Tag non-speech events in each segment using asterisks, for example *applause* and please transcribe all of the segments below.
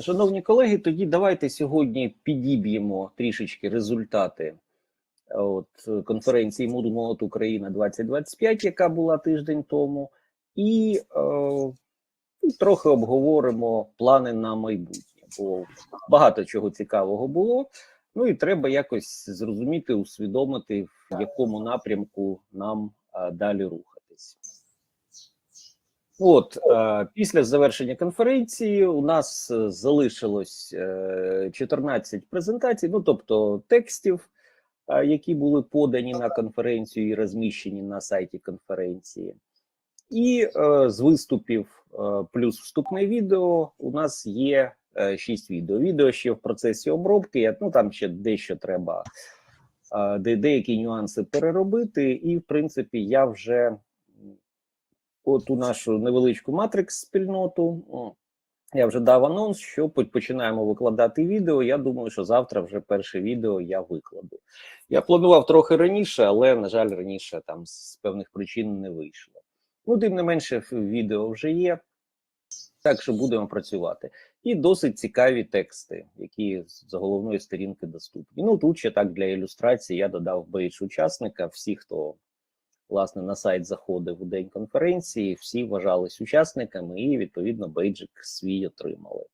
Шановні колеги, тоді давайте сьогодні підіб'ємо трішечки результати е, от, конференції Moodle Молот Україна 2025, яка була тиждень тому, і е, трохи обговоримо плани на майбутнє. Бо багато чого цікавого було. Ну і треба якось зрозуміти, усвідомити, в якому напрямку нам а, далі рухатись. От е, після завершення конференції у нас е, залишилось е, 14 презентацій, ну тобто текстів, е, які були подані на конференцію і розміщені на сайті конференції. І е, з виступів е, плюс вступне відео у нас є е, 6 відео. Відео ще в процесі обробки. Ну там ще дещо треба е, де, деякі нюанси переробити, і в принципі я вже м, от у нашу невеличку матрикс спільноту. Я вже дав анонс, що починаємо викладати відео. Я думаю, що завтра вже перше відео я викладу. Я планував трохи раніше, але на жаль, раніше там з певних причин не вийшло. Ну, тим не менше, відео вже є. Так що будемо працювати. І досить цікаві тексти, які з головної сторінки доступні. Ну тут ще так для ілюстрації я додав бейдж учасника. Всі, хто власне на сайт заходив у день конференції, всі вважались учасниками і відповідно бейджик свій отримали.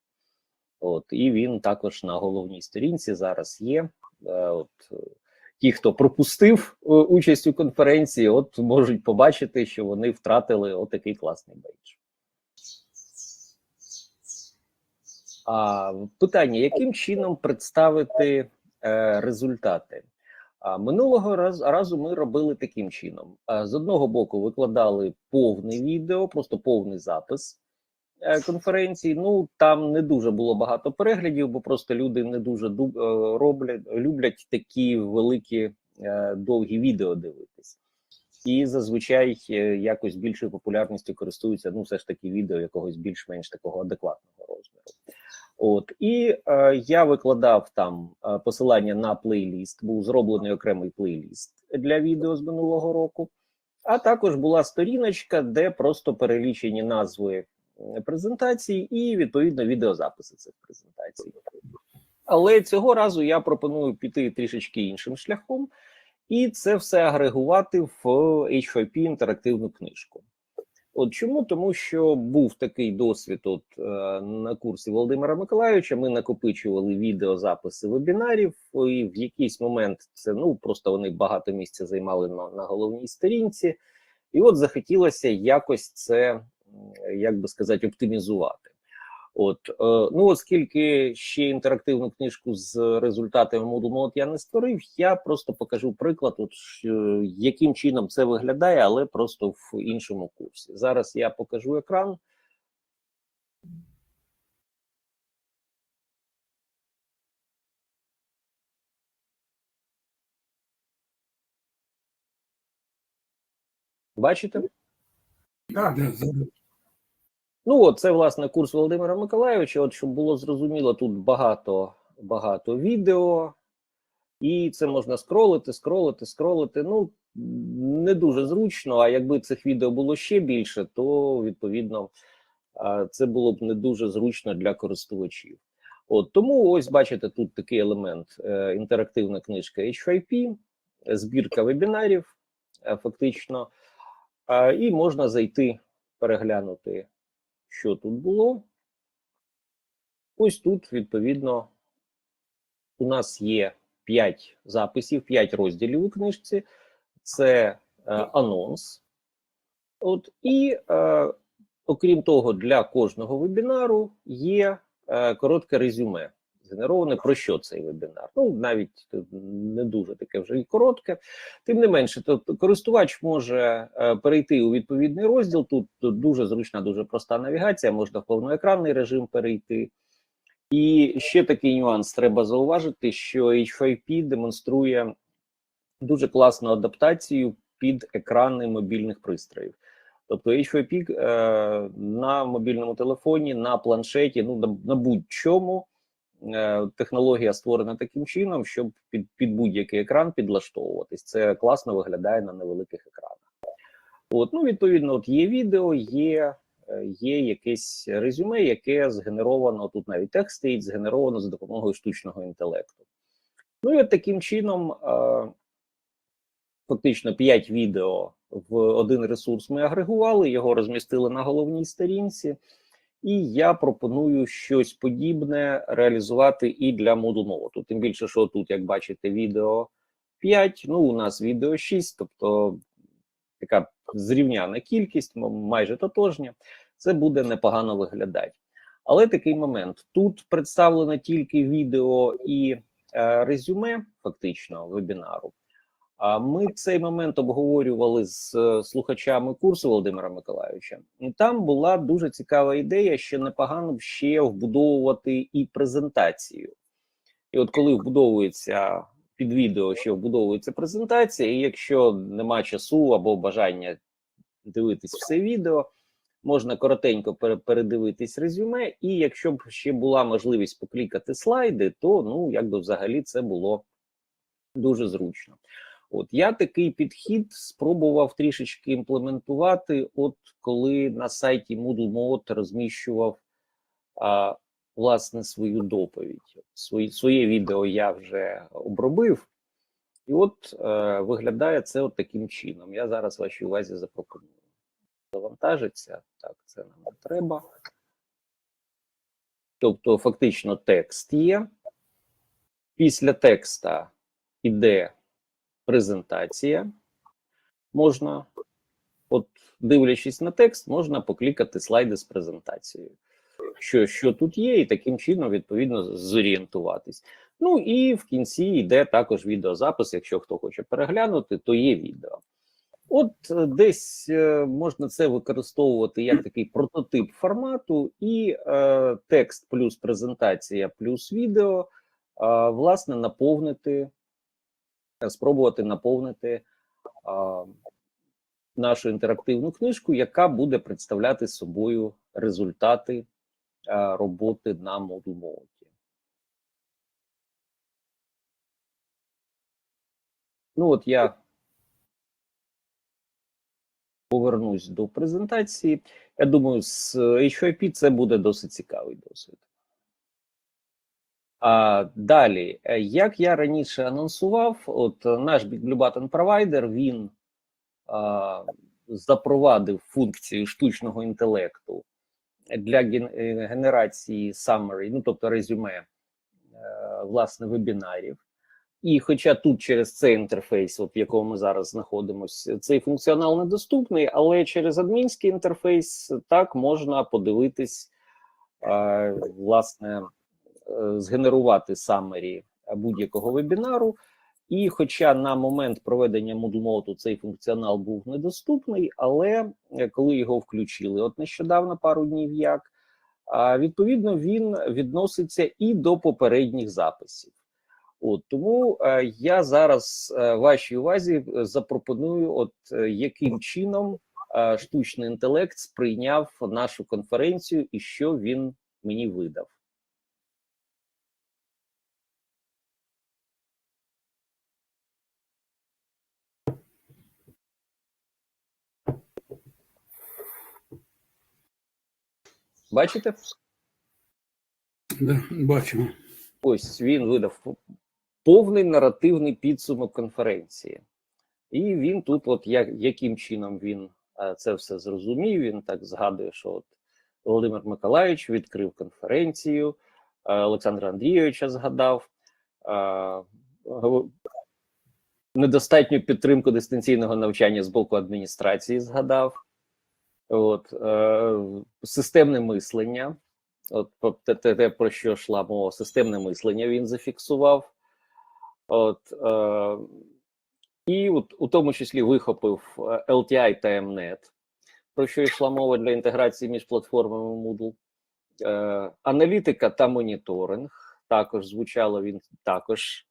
От і він також на головній сторінці зараз є. Е, От е, ті, хто пропустив е, участь у конференції, от можуть побачити, що вони втратили отакий класний бейдж. А питання: яким чином представити е, результати? Минулого раз, разу ми робили таким чином: з одного боку, викладали повне відео, просто повний запис е, конференції. Ну там не дуже було багато переглядів, бо просто люди не дуже е, роблять, люблять такі великі е, довгі відео дивитись. І зазвичай якось більшою популярністю користуються ну, все ж таки відео якогось більш-менш такого адекватного розміру. От і е, я викладав там е, посилання на плейліст, був зроблений окремий плейліст для відео з минулого року. А також була сторіночка, де просто перелічені назви презентацій і відповідно відеозаписи цих презентацій. Але цього разу я пропоную піти трішечки іншим шляхом, і це все агрегувати в H5P інтерактивну книжку. От чому? Тому що був такий досвід от, е, на курсі Володимира Миколайовича. Ми накопичували відеозаписи вебінарів, і в якийсь момент це ну просто вони багато місця займали на, на головній сторінці, і от захотілося якось це, як би сказати, оптимізувати. От е, ну, оскільки ще інтерактивну книжку з результатами Moodle Mode я не створив, я просто покажу приклад, от яким чином це виглядає, але просто в іншому курсі. Зараз я покажу екран. Бачите? Да, да, да. Ну, от це власне курс Володимира Миколайовича. От щоб було зрозуміло, тут багато багато відео, і це можна скролити, скролити, скролити. Ну не дуже зручно. А якби цих відео було ще більше, то відповідно це було б не дуже зручно для користувачів. От тому ось бачите, тут такий елемент: е, інтерактивна книжка H5P, збірка вебінарів, е, фактично, і можна зайти переглянути що тут було. Ось тут, відповідно, у нас є 5 записів, 5 розділів у книжці. Це е, анонс. От, і, е, окрім того, для кожного вебінару є е, коротке резюме. Згенероване про що цей вебінар. Ну, навіть е, не дуже таке вже і коротке. Тим не менше, тобто користувач може е, перейти у відповідний розділ. Тут, дуже зручна, дуже проста навігація, можна в повноекранний режим перейти. І ще такий нюанс треба зауважити, що H5P демонструє дуже класну адаптацію під екрани мобільних пристроїв. Тобто H5P е, на мобільному телефоні, на планшеті, ну на, на будь-чому технологія створена таким чином, щоб під, під будь-який екран підлаштовуватись. Це класно виглядає на невеликих екранах. От, ну, відповідно, от є відео, є е, є якесь резюме, яке згенеровано тут навіть текст стоїть, згенеровано за допомогою штучного інтелекту. Ну і от таким чином, е, фактично 5 відео в один ресурс ми агрегували, його розмістили на головній сторінці. І я пропоную щось подібне реалізувати і для Moodle Note. Тим більше, що тут, як бачите, відео 5, ну у нас відео 6, тобто така зрівняна кількість, майже тотожня, це буде непогано виглядати. Але такий момент: тут представлено тільки відео і е, резюме, фактично, вебінару. А ми цей момент обговорювали з е, слухачами курсу Володимира Миколайовича. І там була дуже цікава ідея, що непогано б ще вбудовувати і презентацію. І от коли вбудовується під відео, ще вбудовується презентація, і якщо нема часу або бажання дивитись все відео, можна коротенько пере- передивитись резюме, і якщо б ще була можливість поклікати слайди, то ну якби взагалі це було дуже зручно. От я такий підхід спробував трішечки імплементувати, от коли на сайті Moodle Mode розміщував а, власне свою доповідь. Свої, своє відео я вже обробив, і от е, виглядає це от таким чином. Я зараз вашій увазі запропоную. Завантажиться. Так, це нам не треба. Тобто, фактично, текст є. Після текста іде презентація. Можна, от дивлячись на текст, можна поклікати слайди з презентацією. Що, що тут є, і таким чином, відповідно, зорієнтуватись. Ну і в кінці йде також відеозапис. Якщо хто хоче переглянути, то є відео. От е, десь е, можна це використовувати як такий прототип формату, і е, текст плюс презентація плюс відео, е, власне, наповнити спробувати наповнити а, нашу інтерактивну книжку, яка буде представляти собою результати а, роботи на Moodle Mode. Ну, от я повернусь до презентації. Я думаю, з HYP це буде досить цікавий досвід. Далі, е, як я раніше анонсував, от е, наш BigBlueButton провайдер він а, запровадив функцію штучного інтелекту для е, генерації summary, ну тобто резюме власне вебінарів. І хоча тут через цей інтерфейс, от в якому ми зараз знаходимося, цей функціонал недоступний, але через адмінський інтерфейс так можна подивитись, е, власне, згенерувати summary будь-якого вебінару. І хоча на момент проведення Moodle Mode цей функціонал був недоступний, але е, коли його включили, от нещодавно пару днів як, відповідно він відноситься і до попередніх записів. От тому е, я зараз е, вашій увазі е, запропоную, от е, яким чином е, штучний інтелект сприйняв нашу конференцію і що він мені видав. Бачите? Да, бачимо. Ось він видав повний наративний підсумок конференції, і він тут, от як яким чином він е, це все зрозумів. Він так згадує, що от Володимир Миколаївич відкрив конференцію, е, Олександра Андрійовича згадав. е, Недостатню підтримку дистанційного навчання з боку адміністрації згадав. От, е, системне мислення. От те, те, про що йшла мова, системне мислення він зафіксував. От, е, і от, у тому числі вихопив LTI та MNET, про що йшла мова для інтеграції між платформами Moodle. Е, аналітика та моніторинг також звучало, він також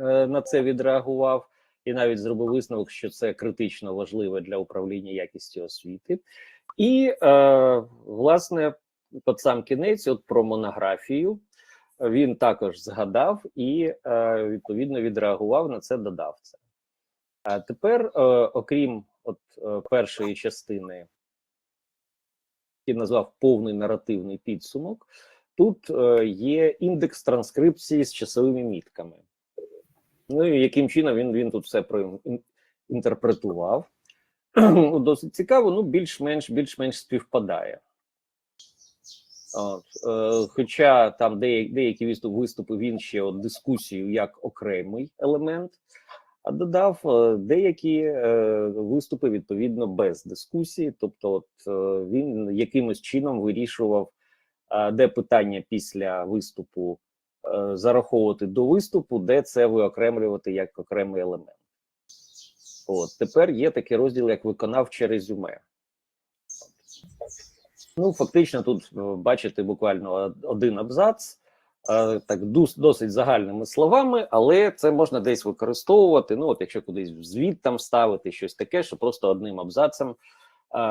е, на це відреагував і навіть зробив висновок, що це критично важливе для управління якістю освіти. І, е, власне, під сам кінець, от про монографію, він також згадав і е, відповідно відреагував на це, додав це. А тепер, е, окрім от е, першої частини який назвав повний наративний підсумок. Тут е, є індекс транскрипції з часовими мітками. Ну і яким чином він, він тут все проінтерпретував. *clears throat* Досить цікаво, ну більш-менш більш-менш співпадає. От, е, хоча там деякі, деякі виступи, він ще от дискусію як окремий елемент, а додав е, деякі е, виступи відповідно без дискусії. Тобто, от е, він якимось чином вирішував, е, де питання після виступу зараховувати до виступу, де це виокремлювати як окремий елемент. От тепер є такий розділ, як виконавче резюме. Ну, фактично, тут е, бачите буквально один абзац, е, так досить загальними словами, але це можна десь використовувати. Ну, от якщо кудись в звіт там вставити щось таке, що просто одним абзацем е,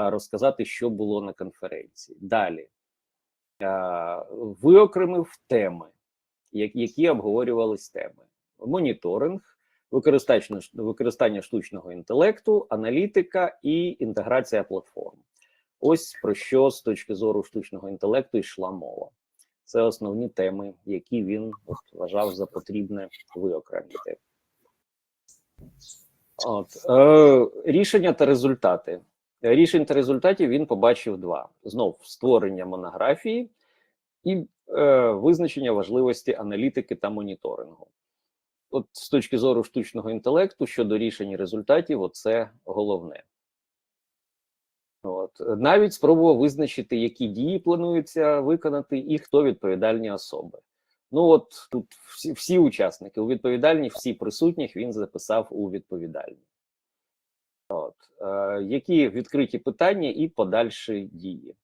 розказати, що було на конференції. Далі е, виокремив теми, які обговорювались теми: моніторинг, використання, штучного інтелекту, аналітика і інтеграція платформ. Ось про що з точки зору штучного інтелекту йшла мова. Це основні теми, які він вважав за потрібне виокремити. От, е, рішення та результати. Рішень та результатів він побачив два: знов створення монографії і е, визначення важливості аналітики та моніторингу. От з точки зору штучного інтелекту щодо рішень результатів, оце головне. От навіть спробував визначити, які дії планується виконати, і хто відповідальні особи. Ну от тут всі, всі учасники у відповідальні, всі присутніх він записав у відповідальні. От е, які відкриті питання і подальші дії.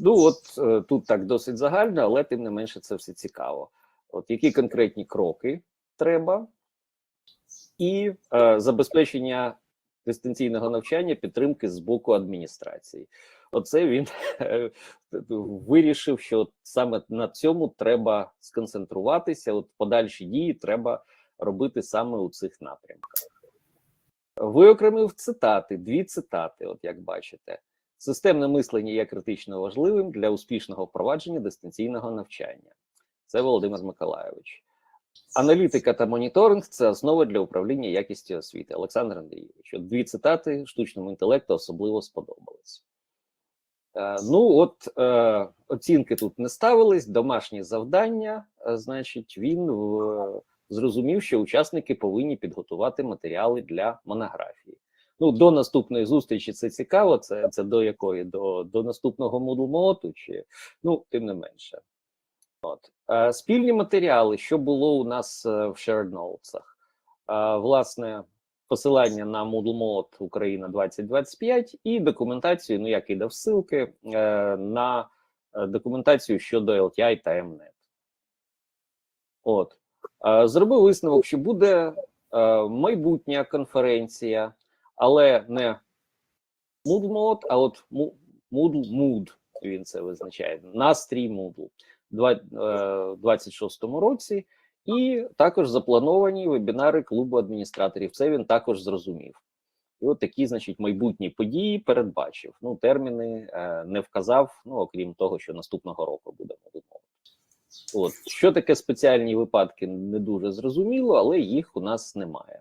Ну от е, тут так досить загально, але тим не менше це все цікаво. От які конкретні кроки треба, і е, забезпечення дистанційного навчання підтримки з боку адміністрації. Оце він *laughs* е, вирішив, що саме на цьому треба сконцентруватися. От подальші дії треба робити саме у цих напрямках. Виокремив цитати, дві цитати, от як бачите. Системне мислення є критично важливим для успішного впровадження дистанційного навчання. Це Володимир Миколайович. Аналітика та моніторинг це основа для управління якістю освіти. Олександр Андрійович. От дві цитати штучному інтелекту особливо сподобались. Е, ну, от е, оцінки тут не ставились, домашні завдання. Е, значить, він в, зрозумів, що учасники повинні підготувати матеріали для монографії. Ну, до наступної зустрічі це цікаво. Це це до якої? До до наступного Moodle Моту, чи ну, тим не менше. От. Спільні матеріали, що було у нас е, в Shared власне, посилання на Moodle Mod Україна 2025 і документацію, ну як і дав ссылки, е, на е, документацію щодо LTI та MNET. От. Зробив висновок, що буде е, майбутня конференція, але не Mod, а от Moodle Mood, він це визначає. Настрій Moodle. Е, 26-му році, і також заплановані вебінари клубу адміністраторів. Це він також зрозумів. І от такі, значить, майбутні події передбачив. Ну, терміни е, не вказав, ну окрім того, що наступного року буде мовити. От що таке спеціальні випадки, не дуже зрозуміло, але їх у нас немає.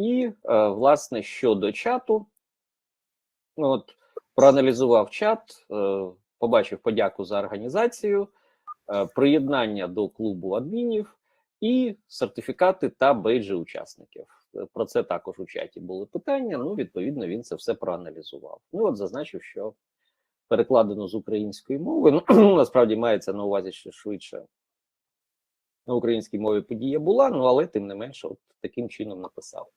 І е, власне щодо чату, ну, от проаналізував чат, е, побачив подяку за організацію, е, приєднання до клубу адмінів і сертифікати та бейджі учасників. Про це також у чаті були питання. Ну, відповідно, він це все проаналізував. Ну, от зазначив, що перекладено з української мови. Ну, *clears throat* насправді мається на увазі, що швидше на українській мові подія була, ну але тим не менше, от таким чином написав.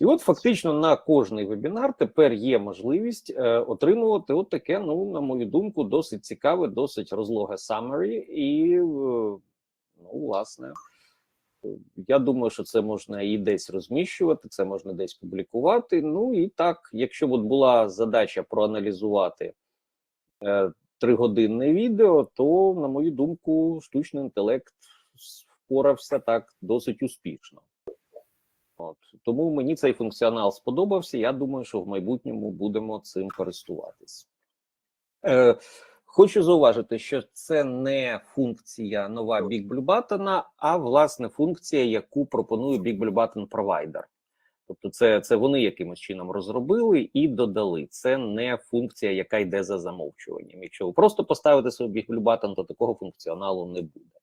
І от фактично на кожний вебінар тепер є можливість е, отримувати от таке, ну, на мою думку, досить цікаве, досить розлоге summary. І, е, ну, власне, я думаю, що це можна і десь розміщувати, це можна десь публікувати. Ну і так, якщо от була задача проаналізувати е, тригодинне відео, то, на мою думку, штучний інтелект впорався так досить успішно. От тому мені цей функціонал сподобався. Я думаю, що в майбутньому будемо цим користуватись. Е, Хочу зауважити, що це не функція нова Big Blue Button, а власне функція, яку пропонує Big Blue Button Provider. Тобто, це, це вони якимось чином розробили і додали. Це не функція, яка йде за замовчуванням. Якщо ви просто поставите собі Big Blue Button, то такого функціоналу не буде.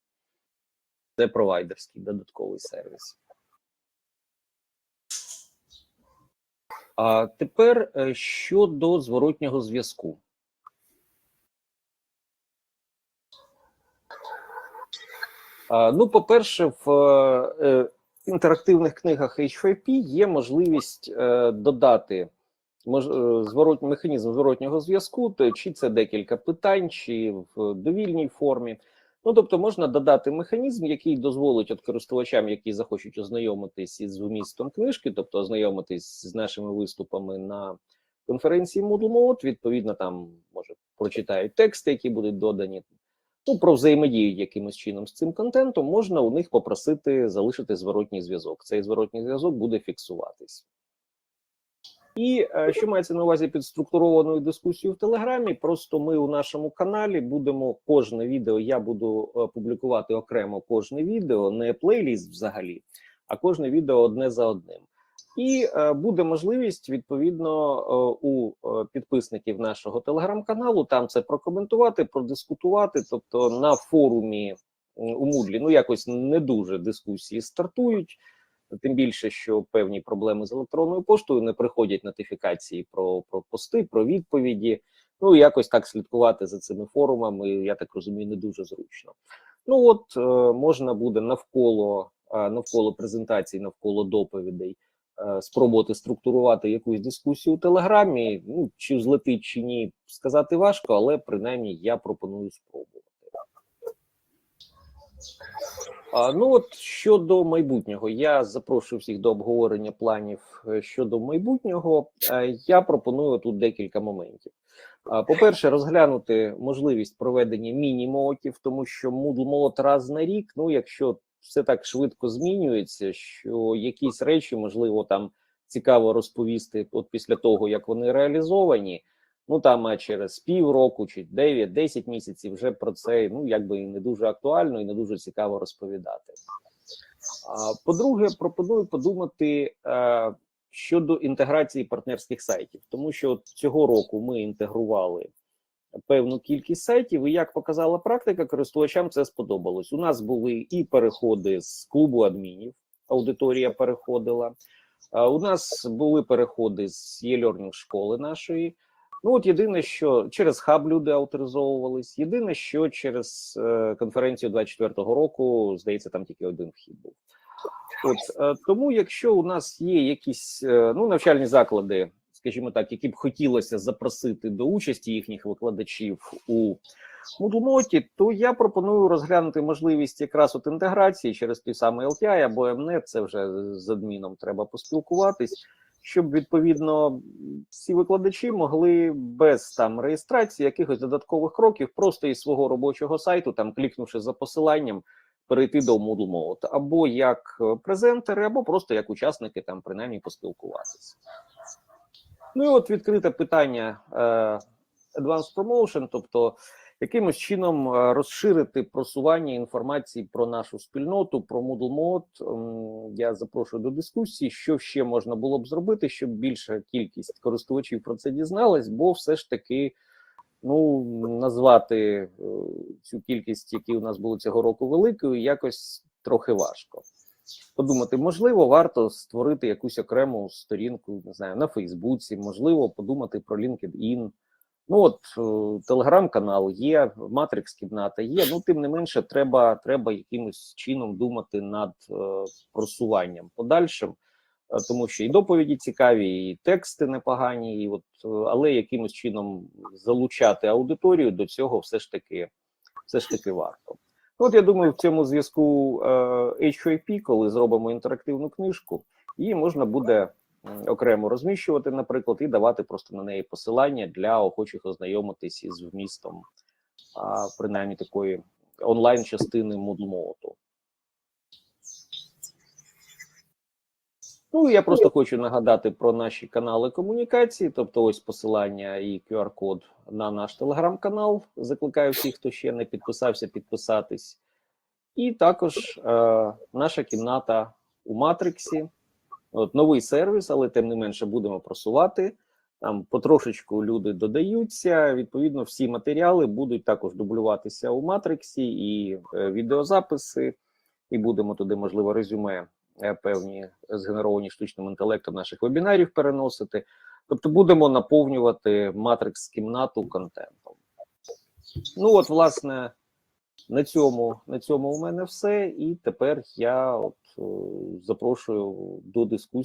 Це провайдерський додатковий сервіс. А тепер е, щодо зворотнього зв'язку. Ну, по-перше, в е, інтерактивних книгах H5P є можливість е, додати е, механізм зворотнього зв'язку, чи це декілька питань, чи в довільній формі. Ну, тобто, можна додати механізм, який дозволить от користувачам, які захочуть ознайомитись із вмістом книжки, тобто ознайомитись з нашими виступами на конференції Moodle Mode, відповідно, там може прочитають тексти, які будуть додані. Ну, про взаємодію якимось чином з цим контентом можна у них попросити залишити зворотній зв'язок. Цей зворотній зв'язок буде фіксуватись. І е, що мається на увазі під структурованою дискусією в Телеграмі? Просто ми у нашому каналі будемо кожне відео. Я буду е, публікувати окремо кожне відео, не плейліст взагалі, а кожне відео одне за одним. І е, буде можливість відповідно у підписників нашого телеграм-каналу там це прокоментувати, продискутувати. Тобто на форумі у Мудлі ну якось не дуже дискусії стартують. Тим більше, що певні проблеми з електронною поштою не приходять нотифікації про, про пости, про відповіді. Ну якось так слідкувати за цими форумами. Я так розумію, не дуже зручно. Ну от е, можна буде навколо е, навколо презентацій, навколо доповідей е, спробувати структурувати якусь дискусію у Телеграмі. Ну чи злетить чи ні, сказати важко, але принаймні я пропоную спробувати. А, ну от щодо майбутнього, я запрошую всіх до обговорення планів е, щодо майбутнього. Е, Я пропоную тут декілька моментів. По-перше, розглянути можливість проведення міні-молотів, тому що Moodle молот раз на рік. Ну, якщо все так швидко змінюється, що якісь речі можливо там цікаво розповісти, от після того як вони реалізовані. Ну там а через півроку чи 9-10 місяців вже про це ну якби не дуже актуально і не дуже цікаво розповідати. По-друге, пропоную подумати е, щодо інтеграції партнерських сайтів, тому що цього року ми інтегрували певну кількість сайтів, і як показала практика, користувачам це сподобалось. У нас були і переходи з клубу адмінів, аудиторія переходила. У нас були переходи з e-learning школи нашої. Ну, от єдине, що через хаб люди авторизовувались. Єдине, що через е, конференцію 24-го року, здається, там тільки один вхід був. От е, тому, якщо у нас є якісь е, ну навчальні заклади, скажімо так, які б хотілося запросити до участі їхніх викладачів у Moodle то я пропоную розглянути можливість якраз от інтеграції через той самий LTI або MNET, це вже з адміном треба поспілкуватись щоб відповідно всі викладачі могли без там реєстрації якихось додаткових кроків, просто із свого робочого сайту, там клікнувши за посиланням, перейти до Moodle Mode, або як презентери, або просто як учасники, там принаймні поспілкуватися. Ну і от відкрите питання е, Advanced Promotion, тобто якимось чином е, розширити просування інформації про нашу спільноту, про Moodle Mode. Ем, Я запрошую до дискусії, що ще можна було б зробити, щоб більша кількість користувачів про це дізналась, бо все ж таки. Ну, назвати е, цю кількість, які у нас були цього року великою, якось трохи важко. Подумати, можливо, варто створити якусь окрему сторінку, не знаю, на Фейсбуці, можливо, подумати про LinkedIn. Ну от е, телеграм-канал є, Матрикс кімната є. Ну тим не менше, треба треба якимось чином думати над е, просуванням подальшим, е, тому що і доповіді цікаві, і тексти непогані, і от е, але якимось чином залучати аудиторію до цього все ж таки, все ж таки варто. Ну, От я думаю, в цьому зв'язку е, H5P, коли зробимо інтерактивну книжку, її можна буде окремо розміщувати, наприклад, і давати просто на неї посилання для охочих ознайомитись із вмістом, а, принаймні такої онлайн частини Moodle Ну я просто хочу нагадати про наші канали комунікації, тобто ось посилання і QR-код на наш телеграм-канал. Закликаю всіх, хто ще не підписався, підписатись. І також е, наша кімната у Матриксі. От новий сервіс, але тим не менше будемо просувати. Там потрошечку люди додаються. Відповідно, всі матеріали будуть також дублюватися у Матриксі і е, відеозаписи, і будемо туди, можливо, резюме е, певні згенеровані штучним інтелектом наших вебінарів переносити. Тобто будемо наповнювати матрикс кімнату контентом. Ну, от, власне, на цьому, на цьому у мене все. І тепер я от, е, запрошую до дискусії.